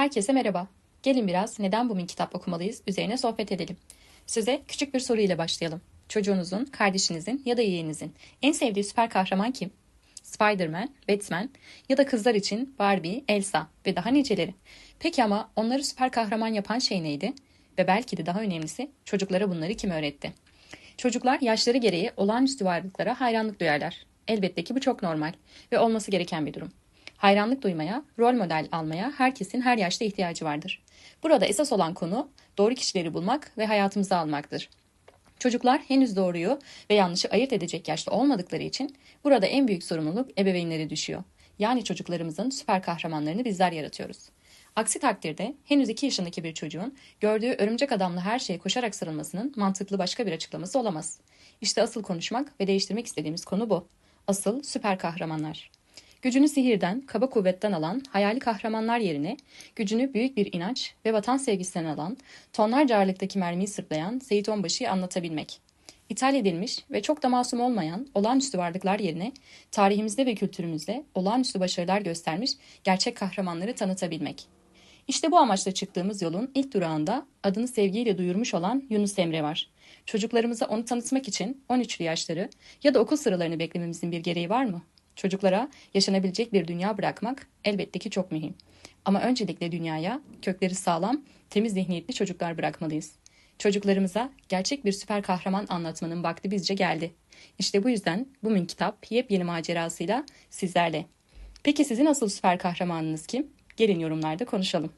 Herkese merhaba. Gelin biraz neden bu min kitap okumalıyız üzerine sohbet edelim. Size küçük bir soru ile başlayalım. Çocuğunuzun, kardeşinizin ya da yeğeninizin en sevdiği süper kahraman kim? Spider-Man, Batman ya da kızlar için Barbie, Elsa ve daha niceleri. Peki ama onları süper kahraman yapan şey neydi? Ve belki de daha önemlisi çocuklara bunları kim öğretti? Çocuklar yaşları gereği olağanüstü varlıklara hayranlık duyarlar. Elbette ki bu çok normal ve olması gereken bir durum. Hayranlık duymaya, rol model almaya herkesin her yaşta ihtiyacı vardır. Burada esas olan konu doğru kişileri bulmak ve hayatımıza almaktır. Çocuklar henüz doğruyu ve yanlışı ayırt edecek yaşta olmadıkları için burada en büyük sorumluluk ebeveynlere düşüyor. Yani çocuklarımızın süper kahramanlarını bizler yaratıyoruz. Aksi takdirde henüz 2 yaşındaki bir çocuğun gördüğü örümcek adamla her şeye koşarak sarılmasının mantıklı başka bir açıklaması olamaz. İşte asıl konuşmak ve değiştirmek istediğimiz konu bu. Asıl süper kahramanlar. Gücünü sihirden, kaba kuvvetten alan hayali kahramanlar yerine gücünü büyük bir inanç ve vatan sevgisinden alan, tonlarca ağırlıktaki mermiyi sırtlayan Seyit Onbaşı'yı anlatabilmek. İthal edilmiş ve çok da masum olmayan olağanüstü varlıklar yerine tarihimizde ve kültürümüzde olağanüstü başarılar göstermiş gerçek kahramanları tanıtabilmek. İşte bu amaçla çıktığımız yolun ilk durağında adını sevgiyle duyurmuş olan Yunus Emre var. Çocuklarımıza onu tanıtmak için 13'lü yaşları ya da okul sıralarını beklememizin bir gereği var mı? Çocuklara yaşanabilecek bir dünya bırakmak elbette ki çok mühim. Ama öncelikle dünyaya kökleri sağlam, temiz zihniyetli çocuklar bırakmalıyız. Çocuklarımıza gerçek bir süper kahraman anlatmanın vakti bizce geldi. İşte bu yüzden bu min kitap yepyeni macerasıyla sizlerle. Peki sizin asıl süper kahramanınız kim? Gelin yorumlarda konuşalım.